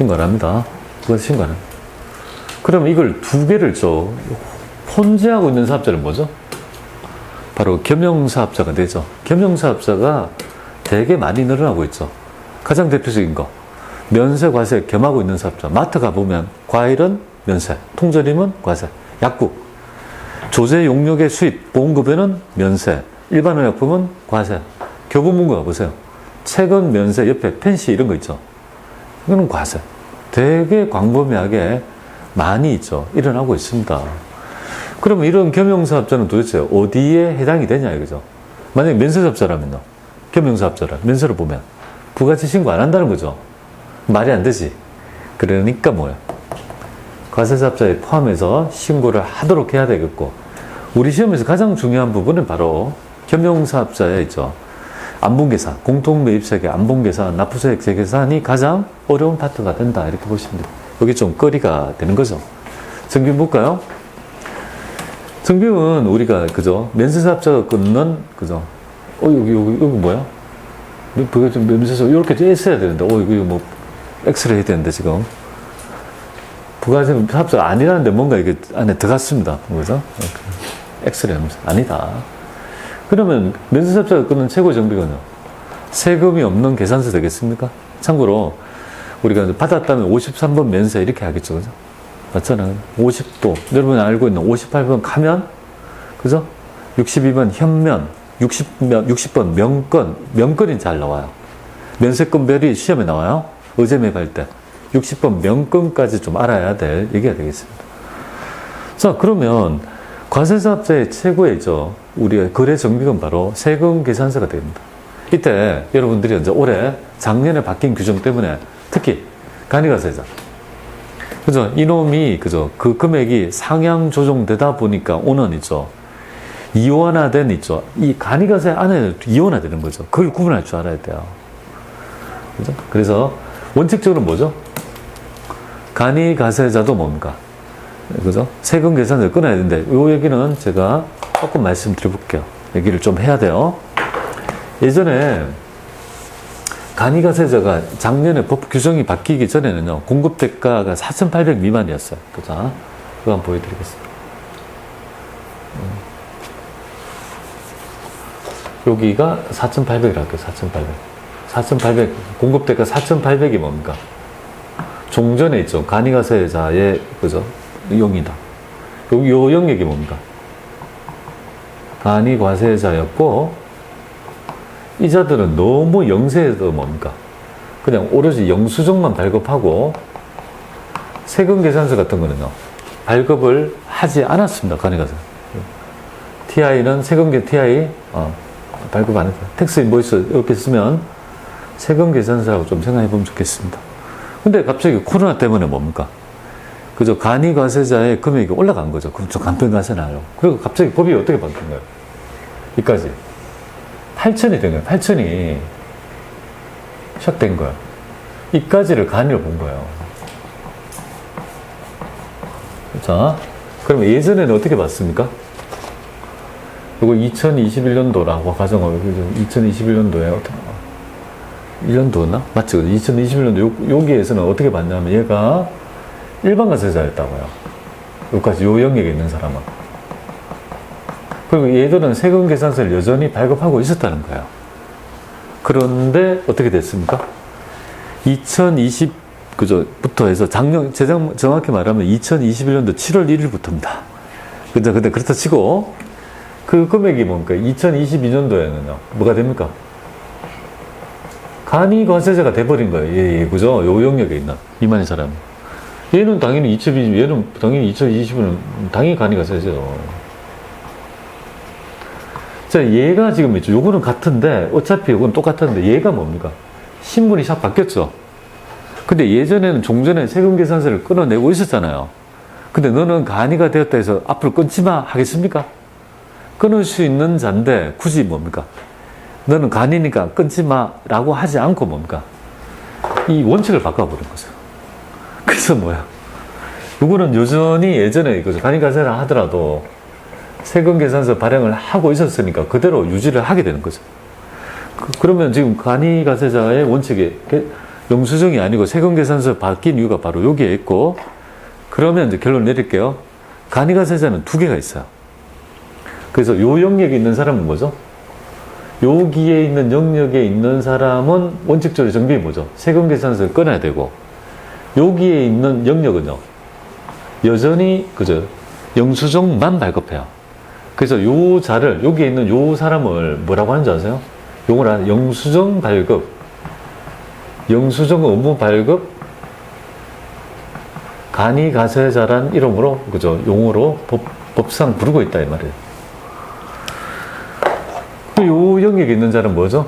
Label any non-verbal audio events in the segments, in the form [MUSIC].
신고 안 합니다. 부가세 신고 안 합니다. 그럼 이걸 두 개를 줘. 혼재하고 있는 사업자는 뭐죠? 바로 겸용사업자가 되죠. 겸용사업자가 되게 많이 늘어나고 있죠. 가장 대표적인 거. 면세, 과세 겸하고 있는 사업자. 마트 가보면 과일은 면세, 통조림은 과세, 약국, 조제 용역의 수입, 보험급여는 면세, 일반 의약품은 과세. 교보문고 가보세요. 책은 면세, 옆에 펜시 이런 거 있죠. 이거는 과세. 되게 광범위하게 많이 있죠. 일어나고 있습니다. 그러면 이런 겸용사업자는 도대체 어디에 해당이 되냐 이거죠. 만약에 면세사업자라면요. 겸용사업자라 면세를 보면 부가세 신고 안 한다는 거죠. 말이 안 되지. 그러니까 뭐야. 과세사업자에 포함해서 신고를 하도록 해야 되겠고 우리 시험에서 가장 중요한 부분은 바로 겸용사업자에 있죠. 안봉계산, 공통매입세계 안봉계산, 납부세액 재계산이 가장 어려운 파트가 된다. 이렇게 보시면 돼요. 여기 좀 거리가 되는 거죠. 정규 볼까요? 정규는 우리가 그죠? 면세사업자가 끊는 그죠? 어 여기 여기 여기 뭐야? 그거 좀 면세서 이렇게 좀 했어야 되는데. 어 이거 뭐 엑스레이 해야 되는데 지금. 부가세 사업자가 아니라는데 뭔가 이게 안에 들어갔습니다. 그죠? 엑스레이 하면서. 아니다 그러면 면세사업자가 끊는 최고 정비건요 세금이 없는 계산서 되겠습니까 참고로 우리가 받았다면 53번 면세 이렇게 하겠죠 그죠 맞잖아요. 50도. 여러분 알고 있는 58번 가면, 그죠? 62번 현면, 60면, 60번 명건, 명건이 잘 나와요. 면세건별이 시험에 나와요. 의제 매입할 때. 60번 명건까지 좀 알아야 될 얘기가 되겠습니다. 자, 그러면 과세사업자의 최고의죠. 우리가 거래 정비건 바로 세금 계산서가 됩니다. 이때 여러분들이 이제 올해 작년에 바뀐 규정 때문에 특히 간이가세자 그죠? 이놈이, 그죠? 그 금액이 상향 조정되다 보니까 오는 있죠. 이원화된 있죠. 이 간이가세 안에 이원화되는 거죠. 그걸 구분할 줄 알아야 돼요. 그죠? 그래서 원칙적으로 뭐죠? 간이가세자도 뭡니까? 그죠? 세금 계산을 끊어야 되는데, 이 얘기는 제가 조금 말씀드려 볼게요. 얘기를 좀 해야 돼요. 예전에 간이가세자가 작년에 법 규정이 바뀌기 전에는요, 공급 대가가 4,800 미만이었어요. 그죠? 그거 한번 보여드리겠습니다. 음. 여기가 4,800이라 할게요, 4,800. 4,800, 공급 대가 4,800이 뭡니까? 종전에 있죠. 간이가세자의, 그죠? 용이다. 여기 요 영역이 뭡니까? 간이과세자였고, 이 자들은 너무 영세해도 뭡니까? 그냥 오로지 영수증만 발급하고 세금 계산서 같은 거는요, 발급을 하지 않았습니다. 간이가서. TI는 세금 계 TI 어, 발급 안 했어요. 텍스 인보이스 이렇게 쓰면 세금 계산서라고 좀 생각해 보면 좋겠습니다. 근데 갑자기 코로나 때문에 뭡니까? 그저 간이 과세자의 금액이 올라간 거죠. 그럼 저 간편 과세나요. 그리고 갑자기 법이 어떻게 바뀐 거예요? 이까지. 8천이 된 거예요. 8천이 샥된 거예요. 이까지를 간이로 본 거예요. 자, 그럼 예전에는 어떻게 봤습니까? 이거 2021년도라고 가정하고 2021년도에 어떻게 1년도나 맞죠? 2021년도 요, 여기에서는 어떻게 봤냐면 얘가 일반 가세자였다고요. 여기까지 요 영역에 있는 사람은. 그리고 얘들은 세금 계산서를 여전히 발급하고 있었다는 거예요. 그런데 어떻게 됐습니까? 2020 그저부터 해서 작년 재정 정확히 말하면 2021년도 7월 1일부터입니다. 근데 근데 그렇다 치고 그 금액이 뭡니까? 2022년도에는요. 뭐가 됩니까? 간이 과세자가 돼버린 거예요. 예, 예, 그죠? 요 영역에 있는 이만희 사람. 얘는 당연히 2020, 얘는 당연히 2020은 당연히 간이 과세죠. 자, 얘가 지금 있죠. 요거는 같은데, 어차피 요건 똑같은데, 얘가 뭡니까? 신분이 싹 바뀌었죠. 근데 예전에는 종전에 세금 계산서를 끊어내고 있었잖아요. 근데 너는 간이가 되었다 해서 앞으로 끊지 마 하겠습니까? 끊을 수 있는 자인데, 굳이 뭡니까? 너는 간이니까 끊지 마 라고 하지 않고 뭡니까? 이 원칙을 바꿔버린 거죠. 그래서 뭐야? 요거는 여전히 예전에 이거죠. 간이가세를 하더라도 세금 계산서 발행을 하고 있었으니까 그대로 유지를 하게 되는 거죠. 그, 러면 지금 간이가세자의 원칙이 영수증이 아니고 세금 계산서 바뀐 이유가 바로 여기에 있고 그러면 이제 결론 내릴게요. 간이가세자는 두 개가 있어요. 그래서 요 영역에 있는 사람은 뭐죠? 여기에 있는 영역에 있는 사람은 원칙적으로 정비이 뭐죠? 세금 계산서를 꺼내야 되고 여기에 있는 영역은요. 여전히 그죠? 영수증만 발급해요. 그래서 요 자를 여기에 있는 요 사람을 뭐라고 하는지 아세요? 요걸 한 영수증 발급, 영수증 업무 발급 간이 가세자란 이름으로 그죠? 용어로 법, 법상 부르고 있다 이 말이에요. 또 요 영역에 있는 자는 뭐죠?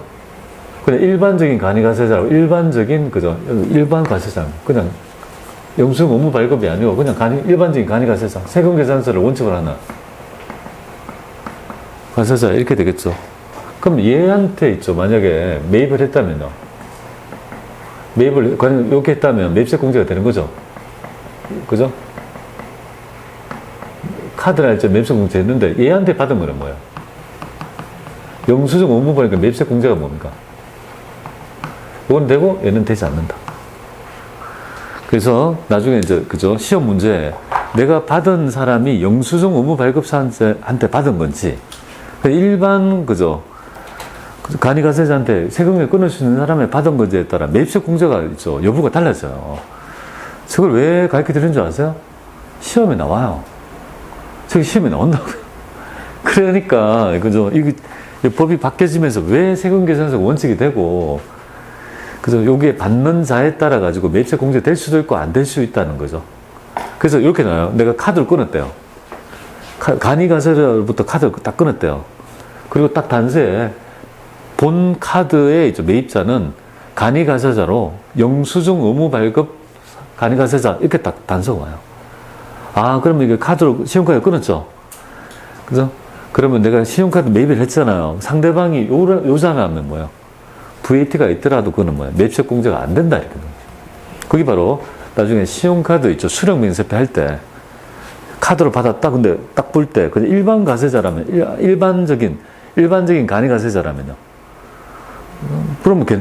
그냥 일반적인 간이 가세자라고 일반적인 그죠? 일반 가세자 그냥 영수증 업무 발급이 아니고 그냥 간이, 일반적인 간이 가세자 세금 계산서를 원칙으로 하나 가세자 이렇게 되겠죠. 그럼 얘한테 있죠. 만약에 매입을 했다면요. 매입을 이렇게 했다면 매입세 공제가 되는 거죠. 그죠? 카드 날짜 매입세 공제 했는데 얘한테 받은 거는 뭐예요? 영수증 업무 보니까 매입세 공제가 뭡니까? 이건 되고 얘는 되지 않는다. 그래서 나중에 이제 그죠 시험 문제 내가 받은 사람이 영수증 업무 발급사한테 받은 건지 일반 그죠 간이가세자한테 세금을 끊을 수 있는 사람이 받은 건지에 따라 매입세 공제가 있죠 여부가 달라져요. 저걸 왜 가르쳐 드리는 줄 아세요? 시험에 나와요. 저기 시험에 나온다고요. [LAUGHS] 그러니까 그죠 이 법이 바뀌어지면서 왜 세금 계산서 원칙이 되고 그래서 여기에 받는 자에 따라 가지고 매입세 공제 될 수도 있고 안 될 수 있다는 거죠. 그래서 이렇게 나와요. 내가 카드를 끊었대요. 카- 간이 가세자로부터 카드를 딱 끊었대요. 그리고 딱 단서에 본 카드의 매입자는 간이 가세자로 영수증 의무 발급 간이 가세자 이렇게 딱 단서가 와요. 아, 그러면 이게 카드로 신용카드 끊었죠. 그죠? 그러면 내가 신용카드 매입을 했잖아요. 상대방이 요, 요자하면 뭐예요? VAT가 있더라도 그거는 뭐야? 매입세 공제가 안 된다 이렇게 거죠. 그게 바로 나중에 신용카드 있죠. 수령 면세표 할 때 카드로 받았다. 근데 딱 볼 때 그냥 일반 가세자라면 일- 일반적인 일반적인 간이 가세자라면요. 음, 그러면 걔-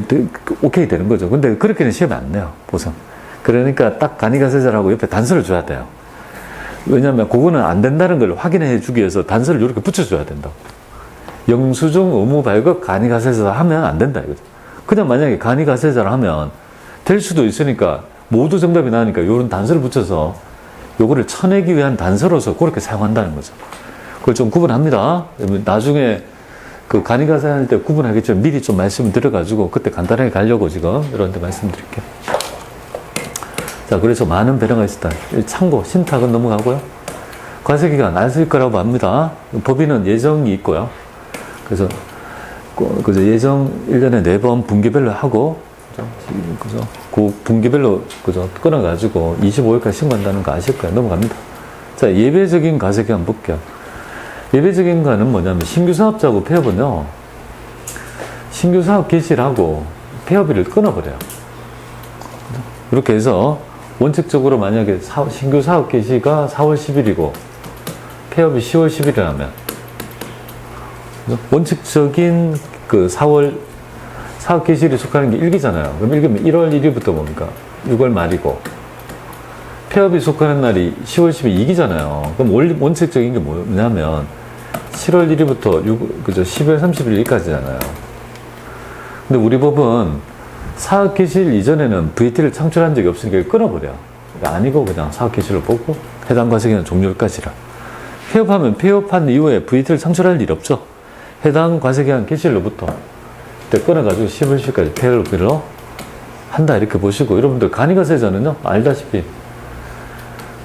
오케이 되는 거죠. 근데 그렇게는 시험에 안 내요. 보상. 그러니까 딱 간이 가세자라고 옆에 단서를 줘야 돼요. 왜냐하면 그거는 안 된다는 걸 확인해 주기 위해서 단서를 이렇게 붙여줘야 된다고. 영수증 의무 발급 간이 가세자 하면 안 된다 이거죠. 그냥 만약에 간이 가세자를 하면 될 수도 있으니까 모두 정답이 나니까 이런 단서를 붙여서 요거를 쳐내기 위한 단서로서 그렇게 사용한다는 거죠. 그걸 좀 구분합니다. 나중에 그 간이 가세자 할때 구분하겠지만 미리 좀 말씀을 드려가지고 그때 간단하게 가려고 지금 이런 데 말씀드릴게요. 자, 그래서 많은 배려가 있었다. 참고, 신탁은 넘어가고요. 과세기간 안쓸 거라고 봅니다. 법인은 예정이 있고요. 그래서, 그, 그죠, 예정 1년에 4번 분기별로 하고, 그죠, 그 분기별로, 그죠, 끊어가지고 25일까지 신고한다는 거 아실 거예요. 넘어갑니다. 자, 예배적인 과세기간 볼게요. 예배적인 거는 뭐냐면, 신규 사업자고 폐업은요, 신규 사업 개시를,하고 폐업일을 끊어버려요. 이렇게 해서 원칙적으로 만약에 사- 신규 사업 개시가 4월 10일이고 폐업이 10월 10일이라면 원칙적인 그 4월 사업 개시일에 속하는 게 일기잖아요. 그럼 일기면 1월 1일부터 뭡니까? 6월 말이고 폐업이 속하는 날이 10월 10일 2기잖아요. 그럼 원- 원칙적인 게 뭐냐면 7월 1일부터 6, 그죠? 10월 30일까지잖아요. 근데 우리 법은 사업 개시일 이전에는 VT를 창출한 적이 없으니까 끊어버려. 아니고 그냥 사업 개시를 보고 해당 과세기는 종료일까지라. 폐업하면 폐업한 이후에 VT를 창출할 일 없죠. 해당 과세기한 개시일로부터 끊어가지고 10일까지 폐업일로 한다 이렇게 보시고 여러분들 간이과세자는요 알다시피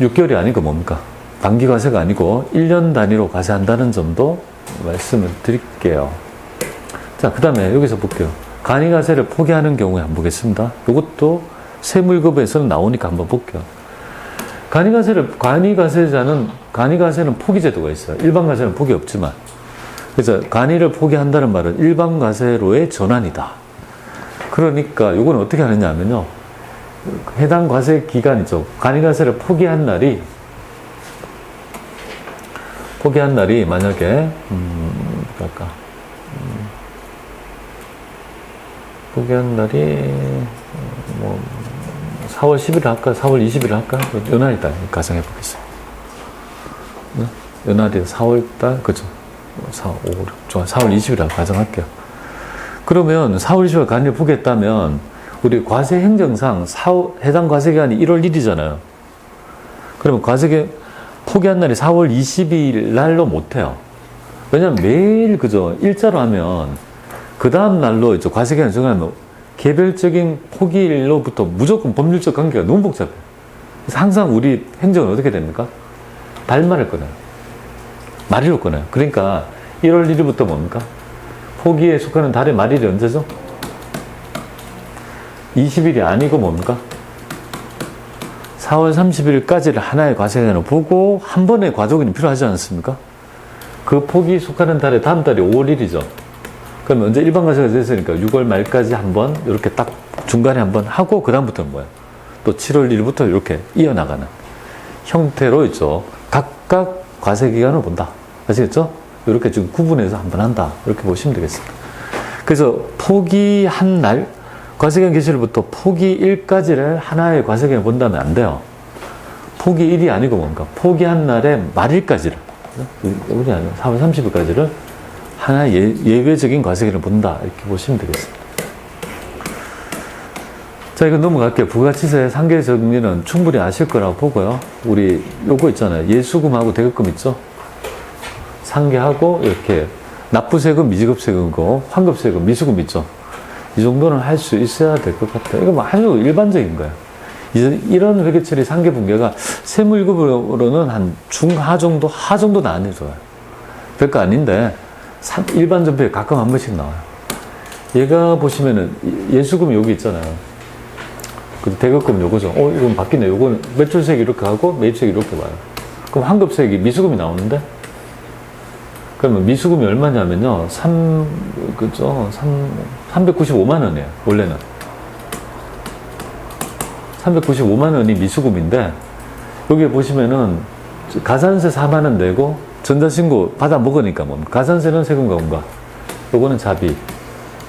6개월이 아니고 뭡니까? 단기 과세가 아니고 1년 단위로 과세한다는 점도 말씀을 드릴게요. 자, 그 다음에 여기서 볼게요. 간이가세를 포기하는 경우에 한번 보겠습니다. 이것도 세물급에서는 나오니까 한번 볼게요. 간이가세를, 간이가세자는, 간이가세는 포기제도가 있어요. 일반가세는 포기 없지만. 그래서 간이를 포기한다는 말은 일반가세로의 전환이다. 그러니까 이건 어떻게 하느냐 하면요. 해당 과세 기간이죠. 간이가세를 포기한 날이, 포기한 날이 만약에, 음, 뭐랄까. 포기한 날이 뭐 4월 10일 할까? 4월 20일 할까? 연말이다 가정해 보겠습니다. 네? 연말이 4월달 그죠? 4, 5, 6, 좋아. 4월 20일 가정할게요. 그러면 4월 20일 간일 보겠다면 우리 과세 행정상 사, 해당 과세 기간이 1월 1일이잖아요. 그러면 과세 포기한 날이 4월 20일 날로 못해요. 왜냐면 매일 그죠 일자로 하면 그 다음 날로 이제 과세 기간 정하면 개별적인 포기일로부터 무조건 법률적 관계가 너무 복잡해요. 그래서 항상 우리 행정은 어떻게 됩니까? 달말을 끊어요. 말일로 끊어요. 그러니까 1월 1일부터 뭡니까? 포기에 속하는 달의 말일이 언제죠? 20일이 아니고 뭡니까? 4월 30일까지를 하나의 과세기간으로 보고 한 번의 과도기는 필요하지 않습니까? 그 폭이 속하는 달의 다음 달이 5월 1일이죠. 그럼 언제 일반 과세가 됐으니까 6월 말까지 한번 이렇게 딱 중간에 한번 하고 그 다음부터는 뭐야? 또 7월 1일부터 이렇게 이어나가는 형태로 있죠. 각각 과세 기간을 본다. 아시겠죠? 이렇게 지금 구분해서 한번 한다. 이렇게 보시면 되겠습니다. 그래서 포기한 날 과세기간 개시일부터 포기 1까지를 하나의 과세기간 본다면 안 돼요. 포기 1이 아니고 뭔가 포기한 날의 말일까지를 우리 아니요 4월 30일까지를 하나의 예, 예외적인 과세기를 본다 이렇게 보시면 되겠습니다. 자 이거 넘어갈게요. 부가치세 상계 정리는 충분히 아실 거라고 보고요. 우리 요거 있잖아요. 예수금하고 대급금 있죠. 상계하고 이렇게 납부세금, 미지급세금고 환급세금, 미수금 있죠. 이 정도는 할 수 있어야 될 것 같아요. 이거 뭐 아주 일반적인 거예요. 이런 회계처리 상계 분계가 세무 1급으로는 한 중하 정도, 하 정도는 아니죠. 별거 아닌데 상- 일반 전표에 가끔 한 번씩 나와요. 얘가 보시면은 예수금 여기 있잖아요. 그 대급금 요거죠. 어, 이건 바뀌네. 요거는 매출세액 이렇게 하고 매입세액 이렇게 와요. 그럼 환급세액이 미수금이 나오는데 그러면 미수금이 얼마냐면요. 3, 그죠? 3, 395만 원이에요. 원래는. 395만 원이 미수금인데, 여기 보시면은 가산세 4만 원 내고 전자신고 받아 먹으니까 뭐 가산세는 세금과 뭔가 요거는 자비.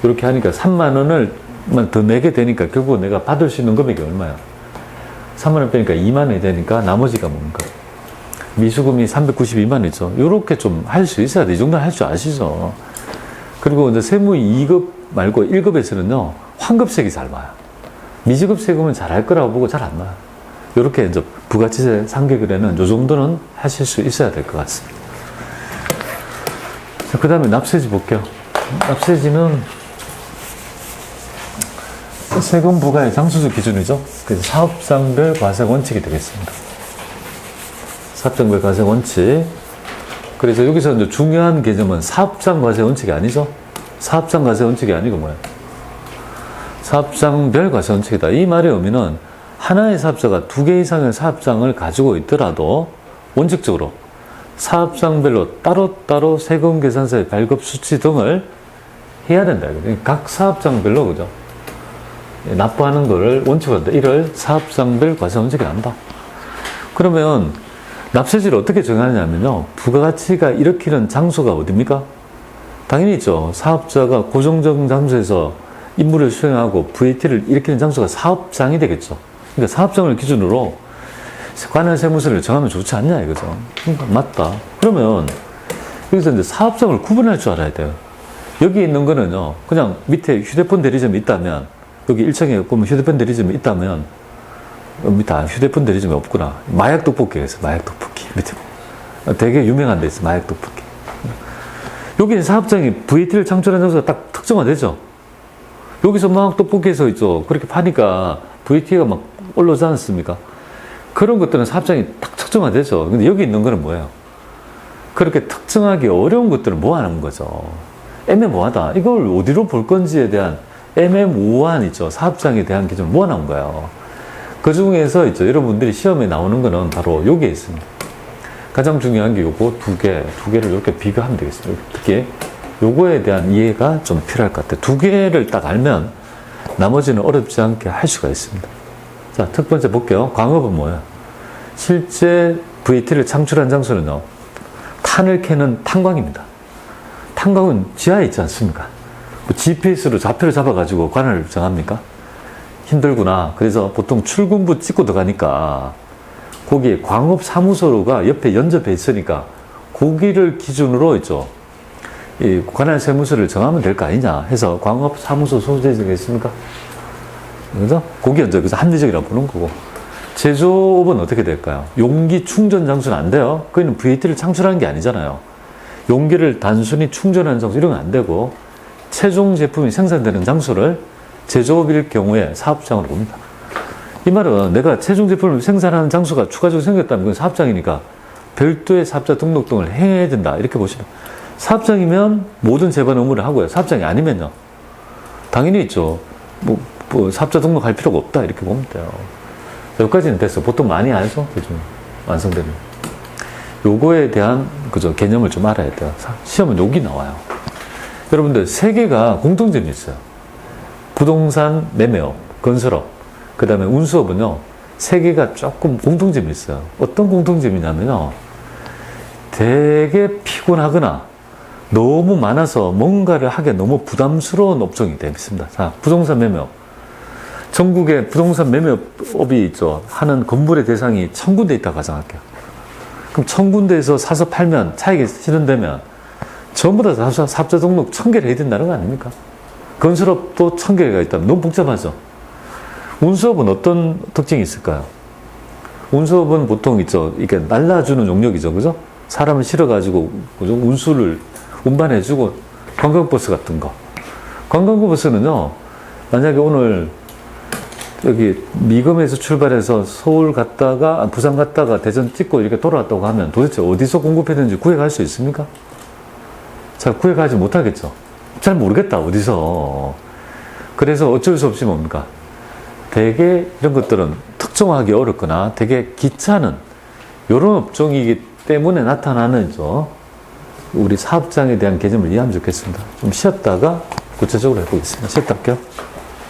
이렇게 하니까 3만 원을만 더 내게 되니까 결국 내가 받을 수 있는 금액이 얼마야? 3만 원 빼니까 2만 원이 되니까 나머지가 뭔가? 미수금이 392만 원이죠. 요렇게 좀 할 수 있어야 돼. 이 정도는 할 줄 아시죠. 그리고 이제 세무 2급 말고 1급에서는요, 환급세액이 잘 와요. 미지급 세금은 잘 할 거라고 보고 잘 안 나와요. 요렇게 이제 부가치세 상계글에는 요 정도는 하실 수 있어야 될 것 같습니다. 자, 그 다음에 납세지 볼게요. 납세지는 세금 부과의 장수주 기준이죠. 그래서 사업장별 과세 원칙이 되겠습니다. 사업장별 과세 원칙. 그래서 여기서 이제 중요한 개념은 사업장 과세 원칙이 아니죠. 사업장 과세 원칙이 아니고 뭐야? 사업장별 과세 원칙이다. 이 말의 의미는 하나의 사업자가 두 개 이상의 사업장을 가지고 있더라도 원칙적으로 사업장별로 따로따로 세금 계산서의 발급 수치 등을 해야 된다. 각 사업장별로 그죠? 납부하는 거를 원칙으로 한다. 이를 사업장별 과세 원칙이 한다. 그러면 납세지를 어떻게 정하냐면요. 부가가치가 일으키는 장소가 어딥니까? 당연히 있죠. 사업자가 고정적 장소에서 임무를 수행하고 VAT를 일으키는 장소가 사업장이 되겠죠. 그러니까 사업장을 기준으로 관할 세무서를 정하면 좋지 않냐 이거죠. 그러니까 맞다. 그러면 여기서 이제 사업장을 구분할 줄 알아야 돼요. 여기 있는 거는요. 그냥 밑에 휴대폰 대리점이 있다면 여기 1층에 보면 휴대폰 대리점이 있다면 어, 밑에 아, 휴대폰 대리점이 없구나. 마약 떡볶이가 있어. 마약 떡볶이 밑에 보면. 되게 유명한 데 있어. 마약 떡볶이. 여기 사업장이 VAT를 창출한 장소가 딱 특정화되죠. 여기서 막 떡볶이에서 있죠. 그렇게 파니까 VAT가 막 올라오지 않습니까? 그런 것들은 사업장이 딱 특정화되죠. 근데 여기 있는 거는 뭐예요? 그렇게 특정하기 어려운 것들을 모아놓은 거죠. 애매모호하다. 이걸 어디로 볼 건지에 대한 애매모호한 있죠. 사업장에 대한 기준을 모아놓은 거예요. 그 중에서 있죠. 여러분들이 시험에 나오는 거는 바로 여기에 있습니다. 가장 중요한 게 요거 두 개, 두 개를 이렇게 비교하면 되겠습니다. 특히 요거에 대한 이해가 좀 필요할 것 같아요. 두 개를 딱 알면 나머지는 어렵지 않게 할 수가 있습니다. 자, 첫 번째 볼게요. 광업은 뭐야? 실제 VT를 창출한 장소는요, 탄을 캐는 탄광입니다. 탄광은 지하에 있지 않습니까? GPS로 좌표를 잡아가지고 관할을 정합니까? 힘들구나. 그래서 보통 출근부 찍고 들어가니까 거기에 광업사무소가 옆에 연접해 있으니까 거기를 기준으로 있죠. 이 관할 세무서를 정하면 될 거 아니냐 해서 광업사무소 소재지가 있습니까? 그래서 거기 이제 그래서 합리적이라고 보는 거고. 제조업은 어떻게 될까요? 용기 충전 장소는 안 돼요. 그는 VAT를 창출하는 게 아니잖아요. 용기를 단순히 충전하는 장소 이런 건 안 되고 최종 제품이 생산되는 장소를 제조업일 경우에 사업장으로 봅니다. 이 말은 내가 최종 제품을 생산하는 장소가 추가적으로 생겼다면 그건 사업장이니까 별도의 사업자 등록 등을 행해야 된다 이렇게 보시면 사업장이면 모든 재반 업무를 하고요. 사업장이 아니면요. 당연히 있죠. 뭐, 뭐 사업자 등록할 필요가 없다 이렇게 보면 돼요. 여기까지는 됐어. 보통 많이 알죠? 요즘 완성되면. 요거에 대한 그죠 개념을 좀 알아야 돼요. 사- 시험은 여기 나와요. 여러분들 세 개가 공통점이 있어요. 부동산 매매업, 건설업, 그 다음에 운수업은요, 세 개가 조금 공통점이 있어요. 어떤 공통점이냐면요, 되게 피곤하거나 너무 많아서 뭔가를 하기 너무 부담스러운 업종이 되겠습니다. 자, 부동산 매매업. 전국에 부동산 매매업이 있죠. 하는 건물의 대상이 천 군데 있다고 가정할게요. 그럼 천 군데에서 사서 팔면 차익이 실현되면 전부 다 사업자, 등록 천 개를 해야 된다는 거 아닙니까? 건설업도 천 개가 있다면 너무 복잡하죠. 운수업은 어떤 특징이 있을까요? 운수업은 보통 있죠. 이게 날라주는 용역이죠. 그죠? 사람을 실어가지고, 그죠? 운수를 운반해주고, 관광버스 같은 거. 관광버스는요, 만약에 오늘 여기 미금에서 출발해서 서울 갔다가, 아, 부산 갔다가 대전 찍고 이렇게 돌아왔다고 하면 도대체 어디서 공급했는지 구해갈 수 있습니까? 잘 구해가지 못하겠죠. 잘 모르겠다, 어디서. 그래서 어쩔 수 없이 뭡니까? 되게 이런 것들은 특정하기 어렵거나 되게 귀찮은 이런 업종이기 때문에 나타나는 저 우리 사업장에 대한 개념을 이해하면 좋겠습니다. 좀 쉬었다가 구체적으로 해보겠습니다. 쉬었다 할게요.